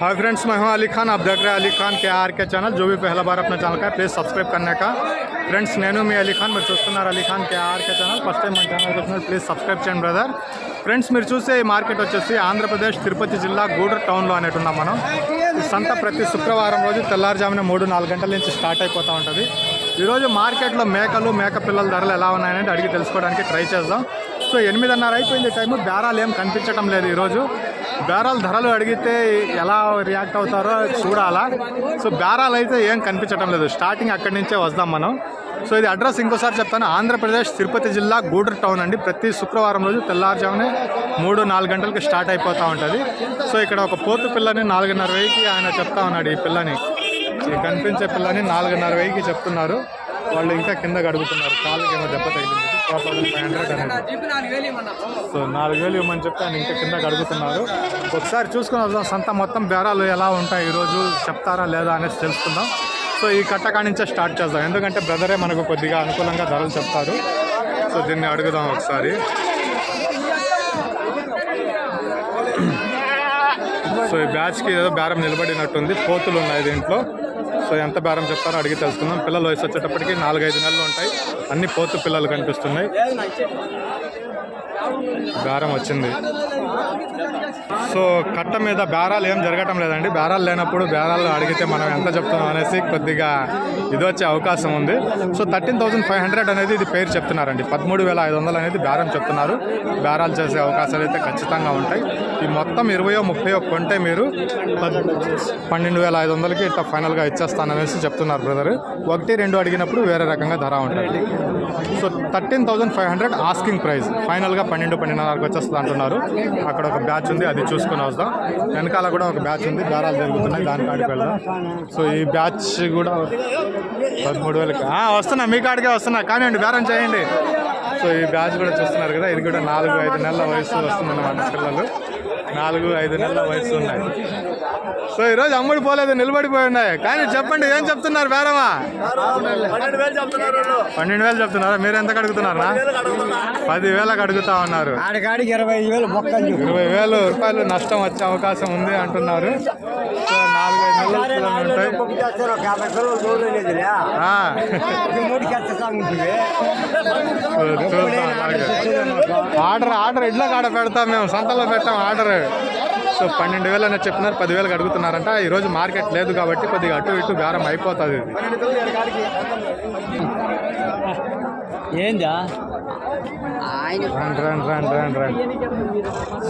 Hi friends मैं हूं अली खान आप देख रहे हैं अली खान के आर के चैनल जो भी पहला बार अपना चैनल का है प्लीज़ सब्सक्राइब करने का ఫ్రెండ్స్ నేను మీ అలీ ఖాన్ మీరు చూస్తున్నారు Ali Khan K RK channel first time మన ఛానల్ చూస్తున్నారు ప్లీజ్ సబ్స్క్రైబ్ చేయండి బ్రదర్ ఫ్రెండ్స్ మీరు చూసే ఈ మార్కెట్ వచ్చేసి ఆంధ్రప్రదేశ్ తిరుపతి జిల్లా గూడూరు టౌన్లో అనేటు ఉన్నాం మనం ఈ సంత ప్రతి శుక్రవారం రోజు తెల్లారుజామున మూడు నాలుగు గంటల నుంచి స్టార్ట్ అయిపోతూ ఉంటుంది ఈరోజు మార్కెట్లో మేకలు మేక పిల్లల ధరలు ఎలా ఉన్నాయనేది అడిగి తెలుసుకోవడానికి ట్రై చేద్దాం సో ఎనిమిదిన్నర అయిపోయింది టైము బేరాలు ఏం కనిపించడం లేదు ఈరోజు బేరాల ధరలు అడిగితే ఎలా రియాక్ట్ అవుతారో చూడాలా. సో బేరాలు అయితే ఏం కనిపించడం లేదు. స్టార్టింగ్ అక్కడి నుంచే వద్దాం మనం. సో ఇది అడ్రస్ ఇంకోసారి చెప్తాను. ఆంధ్రప్రదేశ్ తిరుపతి జిల్లా గూడూరు టౌన్ అండి. ప్రతి శుక్రవారం రోజు తెల్లారుజామునే మూడు నాలుగు గంటలకు స్టార్ట్ అయిపోతూ ఉంటుంది. సో ఇక్కడ ఒక పోతు పిల్లని నాలుగున్నర వెయ్యికి ఆయన చెప్తా ఉన్నాడు ఈ పిల్లని. ఈ కనిపించే పిల్లని నాలుగున్నర వెయ్యికి చెప్తున్నారు. వాళ్ళు ఇంకా కింద గడుపుతున్నారు. కాళ్ళకి ఏమో దెబ్బ తగిలింది. హండ్రెడ్ సో నాలుగు వేలు ఇవ్వమని చెప్తే ఆయన ఇంకా కింద అడుగుతున్నారు. ఒకసారి చూసుకుని వద్దాం. సంత మొత్తం బేరాలు ఎలా ఉంటాయి ఈరోజు? చెప్తారా లేదా అనేసి తెలుసుకుందాం. సో ఈ కట్టకా నుంచే స్టార్ట్ చేద్దాం. ఎందుకంటే బ్రదరే మనకు కొద్దిగా అనుకూలంగా ధరలు చెప్తారు. సో దీన్ని అడుగుదాం ఒకసారి. సో ఈ బ్యాచ్కి ఏదో బేరం నిలబడినట్టుంది. పోతులు ఉన్నాయి దీంట్లో. సో ఎంత బేరం చెప్తారో అడిగి తెలుసుకుందాం. పిల్లలు వయసు వచ్చేటప్పటికి నాలుగైదు నెలలు ఉంటాయి. అన్ని పోతు పిల్లలు కనిపిస్తున్నాయి. బేరం వచ్చింది. సో కట్ట మీద బేరాలు ఏం జరగటం లేదండి. బేరాలు లేనప్పుడు బేరాలు అడిగితే మనం ఎంత చెప్తున్నాం అనేసి కొద్దిగా ఇది వచ్చే అవకాశం ఉంది. So thirteen thousand five hundred అనేది ఇది పేరు చెప్తున్నారండి. పదమూడు వేల ఐదు వందలు అనేది బేరం చెప్తున్నారు. బేరాలు చేసే అవకాశాలు అయితే ఖచ్చితంగా ఉంటాయి. ఈ మొత్తం ఇరవయో ముప్పయో కొంటే మీరు పన్నెండు వేల ఐదు వందలకి ఇట్లా ఫైనల్గా ఇచ్చేస్తాననేసి చెప్తున్నారు బ్రదర్. ఒకటి రెండు అడిగినప్పుడు వేరే రకంగా ధర ఉంటుంది. So thirteen thousand five hundred asking price. ఫైనల్గా పన్నెండు పన్నెండున్నరకు వచ్చేస్తుంది అంటున్నారు. అక్కడ ఒక బ్యాచ్ ఉంది అది చూసుకుని వస్తాం వెనకాల కూడా ఒక బ్యాచ్ ఉంది దారాలు జరుగుతున్నాయి దాని కాడికి వెళ్దాం. సో ఈ బ్యాచ్ కూడా పదమూడు వేలకి వస్తున్నా మీ కాడికే వస్తున్నా. కానివ్వండి బేరం చేయండి. సో ఈ బ్యాచ్ కూడా చూస్తున్నారు కదా ఇది కూడా నాలుగు ఐదు నెలల వయసు వస్తుందన్నమాట పిల్లలు. నాలుగు ఐదు నెలల వయసు ఉన్నాయి. సో ఈరోజు అమ్ముడు పోలేదు నిలబడిపోయి ఉన్నాయి. కానీ చెప్పండి ఏం చెప్తున్నారు బేరమా? పన్నెండు వేలు చెప్తున్నారా? మీరు ఎంత అడుగుతున్నారా పది వేలకు అడుగుతా ఉన్నారు. ఇరవై వేలు ఇరవై వేలు రూపాయలు నష్టం వచ్చే అవకాశం ఉంది అంటున్నారు. సో నాలుగైదు నెలల ఉంటాయి. ఆర్డర్ ఆర్డర్ ఇడ్ల కాడ పెడతాం మేము సంతలో పెట్టాం ఆర్డర్. సో పన్నెండు వేలు అనేది చెప్పినారు పదివేలకు అడుగుతున్నారంట ఈరోజు మార్కెట్ లేదు కాబట్టి కొద్దిగా అటు ఇటు బేరం అయిపోతుంది. ఇది ఏందా రండి రండి రండి రండి రండి.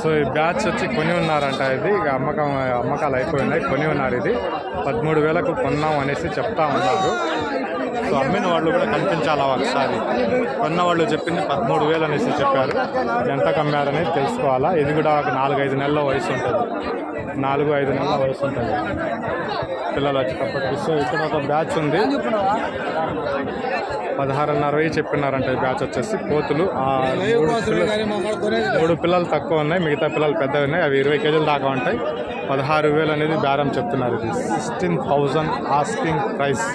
సో ఈ బ్యాచ్ వచ్చి కొని ఉన్నారంట ఇది. ఇక అమ్మకం అమ్మకాలు అయిపోయినాయి కొని ఉన్నారు ఇది. పదమూడు వేలకు కొన్నాం అనేసి చెప్తా ఉన్నారు. సో అమ్మిన వాళ్ళు కూడా కనిపించాలా ఒకసారి? కొన్న వాళ్ళు చెప్పింది పదమూడు వేలు అనేసి చెప్పారు. ఎంత కమ్మారనేది తెలుసుకోవాలా? ఇది కూడా ఒక నాలుగైదు నెలల వయసు ఉంటుంది. నాలుగు ఐదు నెలల వయసు ఉంటుంది. పిల్లలు వచ్చేటప్పటికి. సో ఇక్కడ ఒక బ్యాచ్ ఉంది. పదహారున్నర వెయ్యి చెప్పినారంట ఈ బ్యాచ్ వచ్చేసి. కోతులు మూడు పిల్లలు మూడు పిల్లలు తక్కువ ఉన్నాయి. మిగతా పిల్లలు పెద్దవి ఉన్నాయి. అవి ఇరవై కేజీలు దాకా ఉంటాయి. పదహారు వేలు అనేది బేరం చెప్తున్నారు ఇది. Sixteen thousand asking price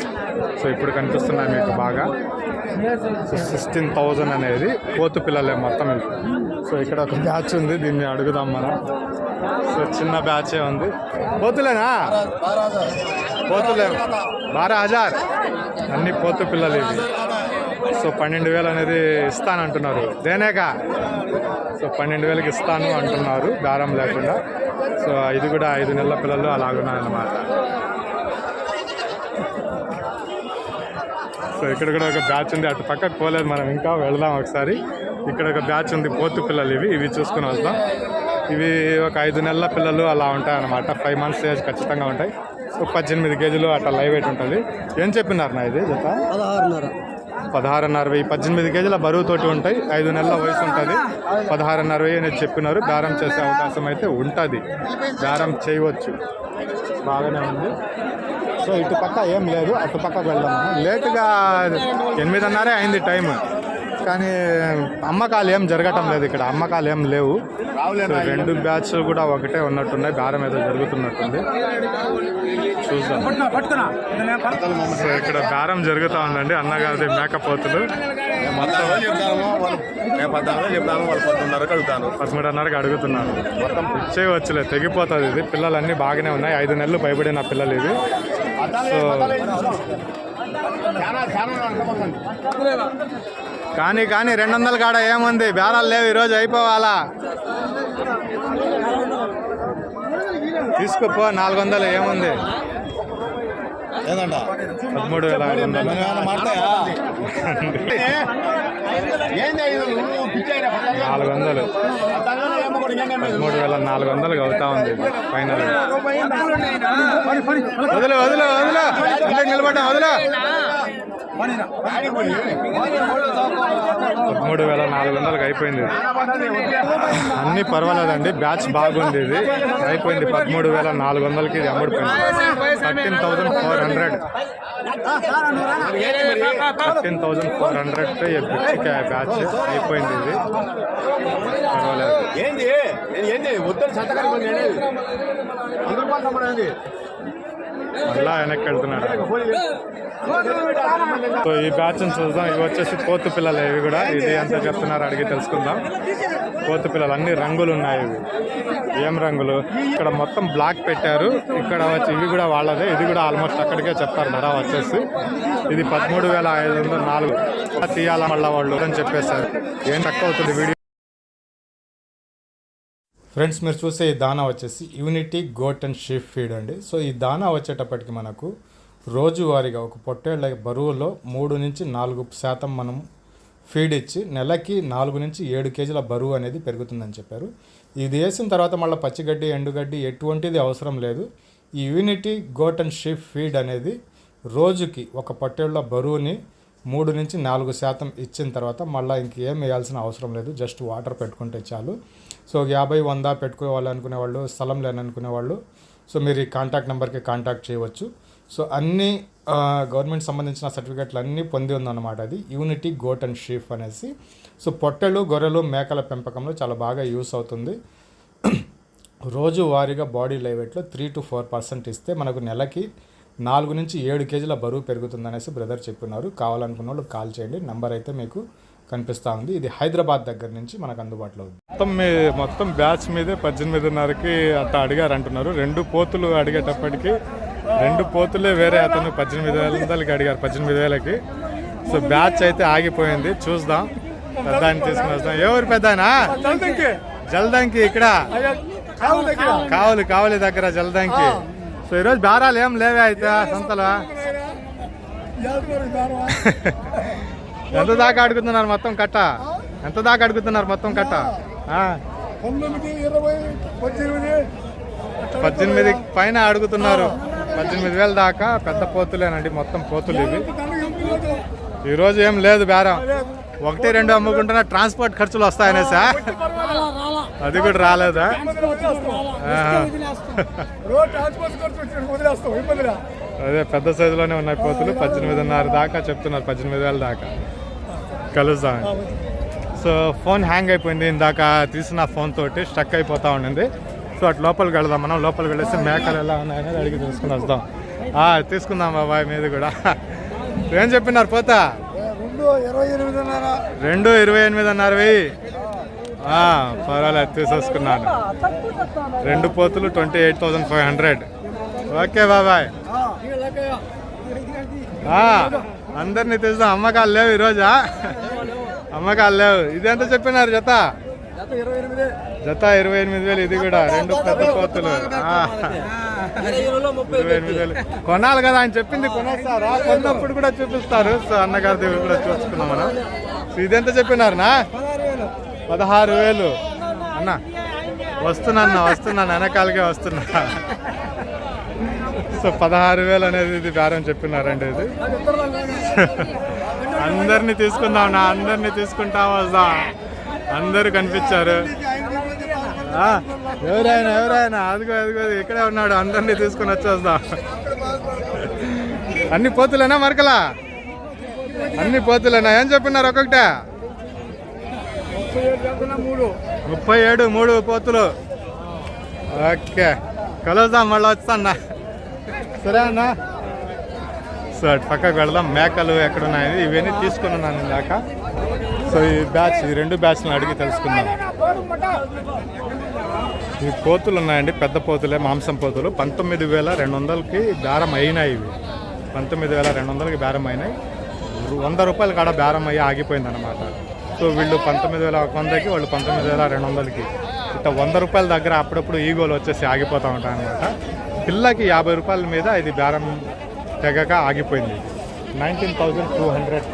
so ఇప్పుడు కనిపిస్తున్నాయి మీకు బాగా. సో సిక్స్టీన్ థౌజండ్ అనేది కోతు పిల్లలే మొత్తం. సో ఇక్కడ ఒక బ్యాచ్ ఉంది దీన్ని అడుగుదాం మనం. సో చిన్న బ్యాచే ఉంది. పోతులేనా? పోతులే. బారా హజార్ అన్ని పోతు పిల్లలు ఇవి. సో పన్నెండు వేలు అనేది ఇస్తానంటున్నారు. దేనేకా సో పన్నెండు వేలకి ఇస్తాను అంటున్నారు. దారం లేకుండా. సో ఇది కూడా ఐదు నెలల పిల్లలు అలాగున్నాయన్నమాట. సో ఇక్కడ కూడా ఒక బ్యాచ్ ఉంది. అటు పక్కకు పోలేదు మనం ఇంకా. వెళ్దాం ఒకసారి. ఇక్కడ ఒక బ్యాచ్ ఉంది పోతు పిల్లలు ఇవి. ఇవి చూసుకుని వస్తాం. ఇవి ఒక ఐదు నెలల పిల్లలు అలా ఉంటాయి అన్నమాట ఫైవ్ మంత్స్ ఏజ్ ఖచ్చితంగా ఉంటాయి. సో పద్దెనిమిది కేజీలు అట్లా లైవ్ వెయిట్ ఉంటుంది. ఏం చెప్పినారు నా ఇది జత? పదహారున్నర. పదహారున్నర వెయ్యి. పద్దెనిమిది కేజీల బరువుతోటి ఉంటాయి ఐదు నెలల వయసు ఉంటుంది. పదహారున్నర వెయ్యి అనేది చెప్పినారు. బేరం చేసే అవకాశం అయితే ఉంటుంది. బేరం చేయవచ్చు. బాగానే ఉంది. సో ఇటు పక్క ఏం లేదు అటు పక్కకు వెళ్దాం. లేటుగా ఎనిమిదిన్నరే అయింది టైం కానీ అమ్మకాలు ఏం జరగటం లేదు ఇక్కడ అమ్మకాలు ఏం లేవు. సో రెండు బ్యాచ్ కూడా ఒకటే ఉన్నట్టున్నాయి బేరం ఏదో జరుగుతున్నట్టుంది. చూద్దాం. సో ఇక్కడ బేరం జరుగుతూ ఉందండి అన్నగారి మేకపోతులు మొత్తం చెప్తాను వాళ్ళు నేను అడుగుతున్నారు. మొత్తం చేయవచ్చులే తెగిపోతుంది ఇది. పిల్లలు అన్నీ బాగానే ఉన్నాయి ఐదు నెలలు భయపడిన పిల్లలు ఇది. సో కానీ కానీ రెండు వందల కాడ ఏముంది? బేరాలు లేవు ఈరోజు అయిపోవాలా? తీసుకుపో నాలుగు వందలు ఏముంది? ఏందంట పదమూడు వేల ఐదు వందలు. నాలుగు వందలు? పదమూడు వేల నాలుగు వందలు అవుతా ఉంది. ఫైనల్ వదిలే వదిలే వదిలే. నిలబడ్డా వదిలే. పదమూడు వేల నాలుగు వందలకు అయిపోయింది. అన్ని పర్వాలేదండి బ్యాచ్ బాగుంది ఇది. అయిపోయింది పదమూడు వేల నాలుగు వందలకి ఇది అమ్ముడుపోయింది thirteen thousand four hundred. Thirteen thousand four hundred బిచ్చికాయ batch అయిపోయింది ఇది. పర్వాలేదు ఏంది ఏంది? మళ్ళా వెనక్కి వెళ్తున్నాడు. సో ఈ బ్యాచ్ చూద్దాం. ఇవి వచ్చేసి పోతు పిల్లలు ఇవి కూడా. ఇది ఎంత చెప్తున్నారు అడిగి తెలుసుకుందాం. పోతు పిల్లలు అన్ని రంగులు ఉన్నాయి ఇవి. ఏం రంగులు? ఇక్కడ మొత్తం బ్లాక్ పెట్టారు. ఇక్కడ వచ్చి ఇవి కూడా వాళ్ళదే. ఇది కూడా ఆల్మోస్ట్ అక్కడికే చెప్తారు ధర వచ్చేసి. ఇది పదమూడు వేల ఐదు వందల నాలుగు. తీయాల మళ్ళీ వాళ్ళు అని చెప్పేశారు. ఏం తక్కువ అవుతుంది వీడియో? ఫ్రెండ్స్ మీరు చూసే ఈ దానా వచ్చేసి unity goat and sheep feed అండి. సో ఈ దానా వచ్చేటప్పటికి మనకు రోజువారీగా ఒక పొట్టేళ్ళ బరువులో మూడు నుంచి నాలుగు శాతం మనం ఫీడ్ ఇచ్చి నెలకి నాలుగు నుంచి ఏడు కేజీల బరువు అనేది పెరుగుతుందని చెప్పారు. ఇది వేసిన తర్వాత మళ్ళీ పచ్చిగడ్డి ఎండుగడ్డి ఎటువంటిది అవసరం లేదు. ఈ unity goat and sheep feed అనేది రోజుకి ఒక పొట్టేళ్ళ బరువుని మూడు నుంచి నాలుగు శాతం ఇచ్చిన తర్వాత మళ్ళీ ఇంకేం వేయాల్సిన అవసరం లేదు. జస్ట్ వాటర్ పెట్టుకుంటే చాలు. సో యాభై వంద పెట్టుకోవాలనుకునే వాళ్ళు స్థలం లేననుకునే వాళ్ళు సో మీరు ఈ కాంటాక్ట్ నెంబర్కి కాంటాక్ట్ చేయవచ్చు. సో అన్ని గవర్నమెంట్ సంబంధించిన సర్టిఫికెట్లు అన్నీ పొంది ఉందన్నమాట అది. యూనిటీ గోట్ అండ్ షీఫ్ అనేసి. సో పొట్టెలు గొర్రెలు మేకల పెంపకంలో చాలా బాగా యూస్ అవుతుంది. రోజువారీగా బాడీ లైవెట్లో త్రీ టు ఫోర్ పర్సెంట్ ఇస్తే మనకు నెలకి నాలుగు నుంచి ఏడు కేజీల బరువు పెరుగుతుందనేసి బ్రదర్ చెప్పినారు. కావాలనుకున్న వాళ్ళు కాల్ చేయండి. నంబర్ అయితే మీకు కనిపిస్తూ ఉంది. ఇది హైదరాబాద్ దగ్గర నుంచి మనకు అందుబాటులో ఉంది. మొత్తం మీ మొత్తం బ్యాచ్ మీదే పద్దెనిమిదిన్నరకి అట్లా అడిగారు అంటున్నారు రెండు పోతులు అడిగేటప్పటికి రెండు పోతులే వేరే అతను పద్దెనిమిది వేల వందలకి అడిగారు. పద్దెనిమిది వేలకి. సో బ్యాచ్ అయితే ఆగిపోయింది. చూద్దాం. పెద్ద ఆయన తీసుకుని వస్తాం. ఎవరు పెద్ద జల్దంకి. ఇక్కడ. కావాలి కావాలి దగ్గర జల్దంకి. సో ఈరోజు బేరాలు ఏం లేవే అయితే సంతలో. ఎంత దాకా అడుగుతున్నారు మొత్తం కట్ట? ఎంత దాకా అడుగుతున్నారు మొత్తం కట్ట? పద్దెనిమిది. పైన అడుగుతున్నారు పద్దెనిమిది వేల దాకా పెద్ద పోతులేనండి మొత్తం పోతులు ఇవి. ఈరోజు ఏం లేదు బేరం. ఒకటి రెండు అమ్ముకుంటున్నా ట్రాన్స్పోర్ట్ ఖర్చులు వస్తాయనే సార్ అది కూడా రాలేదా? అదే పెద్ద సైజులోనే ఉన్నాయి పోతులు పద్దెనిమిదిన్నర దాకా చెప్తున్నారు పద్దెనిమిది వేల దాకా. కలుద్దాం. సో ఫోన్ హ్యాంగ్ అయిపోయింది ఇందాక తీసిన ఫోన్ తోటి స్టక్ అయిపోతా ఉండింది. సో అటు లోపలికి వెళదాం మనం. లోపలికి వెళ్ళేసి మేకలు ఎలా ఉన్నాయనేది అడిగి తీసుకుని వస్తాం. ఆ, తీసుకుందాం బాబాయ్ మీద కూడా. ఏం చెప్పినారు పోతా? రెండు ఇరవై రెండు ఇరవై ఎనిమిది అన్నారు వెయ్యి. పర్వాలేదు తీసేసుకున్నాను. రెండు పోతులు twenty eight thousand five hundred. Okay బాబాయ్. అందరినీ తెలుసు అమ్మకాలు లేవు ఈరోజా? అమ్మకాలు లేవు. ఇది ఎంత చెప్పినారు జత? జత ఇరవై ఎనిమిది. వేలు ఇది కూడా రెండు పెద్ద వేలు కొనాలి కదా ఆయన చెప్పింది కొనేస్తారా? కొన్నప్పుడు కూడా చూపిస్తారు. సో అన్నగారిది కూడా చూసుకున్నాం మనం. సో ఇది ఎంత చెప్పినారునా? పదహారు వేలు. అన్న వస్తున్నా అన్న వస్తున్నాను. వెనకాలకే వస్తున్నా. సో పదహారు వేలు అనేది ఇది బేరం చెప్పినారండి ఇది. అందరినీ తీసుకుందాం నా అందరినీ తీసుకుంటా వస్తాం అందరూ కనిపించారు. ఎవరైనా ఎవరైనా అదిగో అదిగో ఇక్కడే ఉన్నాడు అందరినీ తీసుకుని వచ్చేద్దాం. అన్ని పోతులేనా మరకలా? అన్ని పోతులేనా? ఏం చెప్పినారు ఒక్కొక్కటే? ముప్పై ఏడు మూడు పోతులు. ఓకే కలుద్దాం మళ్ళీ వస్తాన్నా సరే అన్న. సో పక్కకు వెళదాం. మేకలు ఎక్కడున్నాయని ఇవన్నీ తీసుకుని ఉన్నాను ఇందాక సో ఈ బ్యాచ్ ఈ రెండు బ్యాచ్లను అడిగి తెలుసుకుందాం. ఈ పోతులు ఉన్నాయండి పెద్ద పోతులే మాంసం పోతులు. పంతొమ్మిది వేల రెండు వందలకి బేరం అయినాయి ఇవి. పంతొమ్మిది వేల రెండు వందలకి బేరం అయినాయి. వంద రూపాయలు కాడ బేరం అయ్యి ఆగిపోయింది అనమాట సో వీళ్ళు పంతొమ్మిది వేల ఒక వందకి వాళ్ళు పంతొమ్మిది వేల రెండు వందలకి. ఇట్లా వంద రూపాయల దగ్గర అప్పుడప్పుడు ఈగోలు వచ్చేసి ఆగిపోతూ ఉంటాయి అనమాట పిల్లకి యాభై రూపాయల మీద ఇది బేరం తెగక ఆగిపోయింది. నైన్టీన్ థౌజండ్ టూ హండ్రెడ్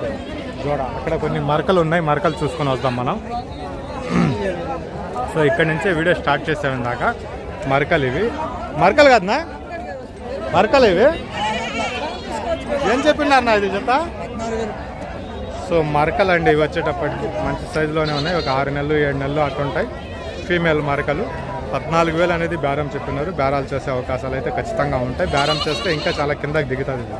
జోడ. అక్కడ కొన్ని మరకలు ఉన్నాయి మరకలు చూసుకొని వద్దాం మనం. సో ఇక్కడ నుంచే వీడియో స్టార్ట్ చేసాము ఇందాక. మరకలు ఇవి. మరకలు కదనా? మరకలు ఇవి. ఏం చెప్పినారన్నా ఇది జత? సో మరకలు అండి ఇవి వచ్చేటప్పటికి. మంచి సైజులోనే ఉన్నాయి. ఒక ఆరు నెలలు ఏడు నెలలు అట్లుంటాయి ఫీమేల్ మరకలు. పద్నాలుగు వేలు అనేది బేరం చెప్పినారు. బేరాలు చేసే అవకాశాలు అయితే ఖచ్చితంగా ఉంటాయి. బేరం చేస్తే ఇంకా చాలా కిందకి దిగుతుంది ఇది.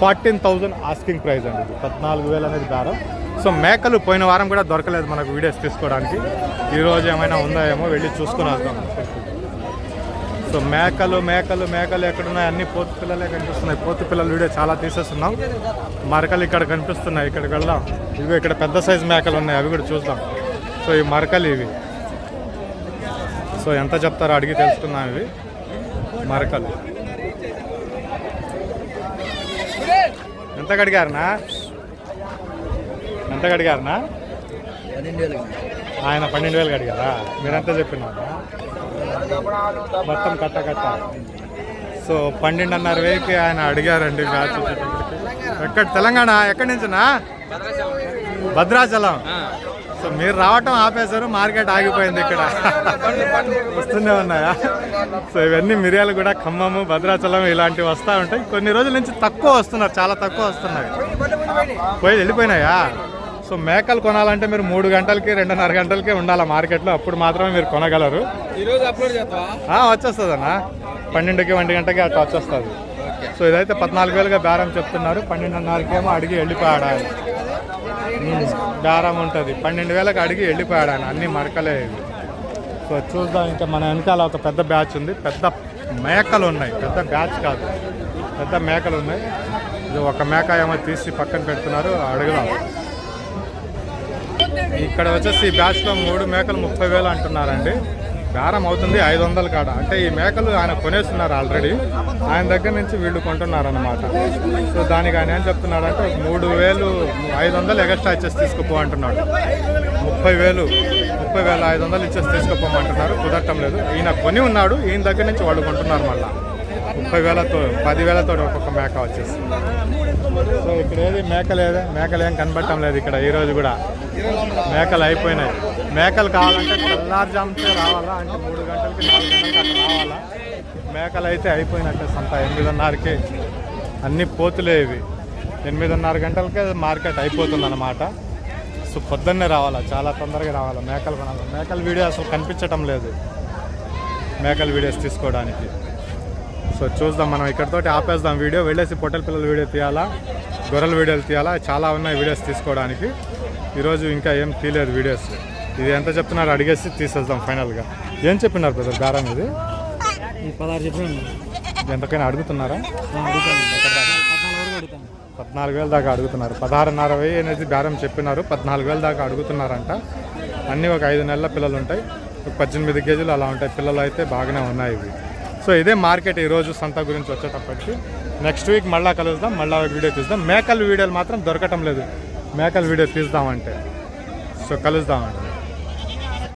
ఫార్టీన్ థౌజండ్ ఆస్కింగ్ ప్రైస్ అండి ఇది. పద్నాలుగు వేలు అనేది దారం సో మేకలు పోయిన వారం కూడా దొరకలేదు మనకు వీడియోస్ తీసుకోవడానికి. ఈ రోజు ఏమైనా ఉందా ఏమో వెళ్ళి చూసుకుని వద్దాం సో మేకలు మేకలు మేకలు ఎక్కడున్నాయి? అన్ని పోతు పిల్లలే కనిపిస్తున్నాయి. పోతు పిల్లల వీడియో చాలా తీసేస్తున్నాం. మరకలు ఇక్కడ కనిపిస్తున్నాయి. ఇక్కడికి వెళ్దాం. ఇవి ఇక్కడ పెద్ద సైజు మేకలు ఉన్నాయి. అవి కూడా చూద్దాం. సో ఈ మరకలు ఇవి. సో ఎంత చెప్తారో అడిగి తెలుసుకున్నాం ఇవి. మరకలు. ఎంత కడిగారనా ఎంత కడిగారనా ఆయన పన్నెండు వేలు కడిగారా మీరెంత చెప్పినారా? మొత్తం కట్ట కట్ట. సో పన్నెండున్నర వేలకి ఆయన అడిగారండి బ్యాచ్. ఎక్కడ? తెలంగాణ? ఎక్కడి నుంచినా? భద్రాచలం. సో మీరు రావటం ఆపేశారు మార్కెట్ ఆగిపోయింది ఇక్కడ. వస్తూనే ఉన్నాయా? సో ఇవన్నీ మిరియాలు కూడా ఖమ్మము భద్రాచలం ఇలాంటివి వస్తూ ఉంటాయి. కొన్ని రోజుల నుంచి తక్కువ వస్తున్నారు చాలా తక్కువ వస్తున్నాయి పోయి వెళ్ళిపోయినాయా? సో మేకలు కొనాలంటే మీరు మూడు గంటలకి రెండున్నర గంటలకి ఉండాలి మార్కెట్లో. అప్పుడు మాత్రమే మీరు కొనగలరు. వచ్చేస్తుంది అన్న పన్నెండుకి ఒంటి గంటకి అట్లా వచ్చేస్తుంది. సో ఇదైతే పద్నాలుగు వేలుగా బేరం చెప్తున్నారు. పన్నెండున్నరకి ఏమో అడిగి వెళ్ళిపోయాడు దారం ఉంటుంది. పన్నెండు వేలకు అడిగి వెళ్ళిపోయాడు ఆయన. అన్ని మరకలే సో చూద్దాం ఇంకా మన వెనకాల ఒక పెద్ద బ్యాచ్ ఉంది. పెద్ద మేకలు ఉన్నాయి. పెద్ద బ్యాచ్ కాదు. పెద్ద మేకలు ఉన్నాయి. ఇది ఒక మేక ఏమో తీసి పక్కన పెడుతున్నారు. అడుగుదాం. ఇక్కడ వచ్చేసి ఈ బ్యాచ్లో మూడు మేకలు ముప్పై వేలు అంటున్నారండి. బేరం అవుతుంది ఐదు వందల కాడ. అంటే ఈ మేకలు ఆయన కొనేస్తున్నారు ఆల్రెడీ. ఆయన దగ్గర నుంచి వీళ్ళు కొంటున్నారనమాట సో దానికి ఆయన ఏం చెప్తున్నాడంటే మూడు వేలు ఐదు వందలు ఎగస్ట్రా ఇచ్చేసి తీసుకుపో అంటున్నాడు. ముప్పై వేలు ముప్పై వేల ఐదు వందలు ఇచ్చేసి తీసుకుపోమంటున్నారు. కుదరటం లేదు. ఈయన కొని ఉన్నాడు ఈయన దగ్గర నుంచి వాళ్ళు కొంటున్నారు మళ్ళీ. ముప్పై వేలతో పదివేలతో ఒక్కొక్క మేక వచ్చేసి. సో ఇక్కడ ఏది మేకలు మేకలు ఏం కనబడటం లేదు ఇక్కడ ఈ రోజు కూడా. మేకలు అయిపోయినాయి. మేకలు కావాలంటే తెల్లారుజాముతో రావాలా? అంటే మూడు గంటలకి నాలుగు గంటలకి అట్లా రావాలా? మేకలు అయితే అయిపోయినట్టే సంత ఎనిమిదిన్నరకి. అన్ని పోతులే ఇవి. ఎనిమిదిన్నర గంటలకే మార్కెట్ అయిపోతుంది అనమాట సో పొద్దున్నే రావాలా? చాలా తొందరగా రావాలా? మేకలు కొనాలి? మేకల వీడియో అసలు కనిపించటం లేదు. మేకల వీడియోస్ తీసుకోవడానికి. సో చూద్దాం మనం ఇక్కడతోటి ఆపేద్దాం వీడియో. వెళ్ళేసి పొట్టల పిల్లల వీడియో తీయాలా? గొర్రెల వీడియోలు తీయాలా? చాలా ఉన్నాయి వీడియోస్ తీసుకోవడానికి. ఈరోజు ఇంకా ఏం తీయలేదు వీడియోస్. ఇది ఎంత చెప్తున్నారు? అడిగేసి తీసేద్దాం ఫైనల్గా. ఏం చెప్పినారు బ్రదర్ బేరం ఇది? పదహారు చెప్పినాను. ఎంతకైనా అడుగుతున్నారా? పద్నాలుగు వేల దాకా అడుగుతున్నారు. పదహారున్నర వెయ్యి అనేది బేరం చెప్పినారు. పద్నాలుగు వేల దాకా అడుగుతున్నారంట. అన్నీ ఒక ఐదు నెలల పిల్లలు ఉంటాయి. ఒక పద్దెనిమిది కేజీలు అలా ఉంటాయి. పిల్లలు అయితే బాగానే ఉన్నాయి ఇవి. సో ఇదే మార్కెట్ ఈరోజు సంత గురించి వచ్చేటప్పటికి. నెక్స్ట్ వీక్ మళ్ళీ కలుద్దాం. మళ్ళీ ఒక వీడియో తీద్దాం. మేకల వీడియోలు మాత్రం దొరకటం లేదు. మేకల వీడియో తీద్దామంటే. సో కలుద్దామండి.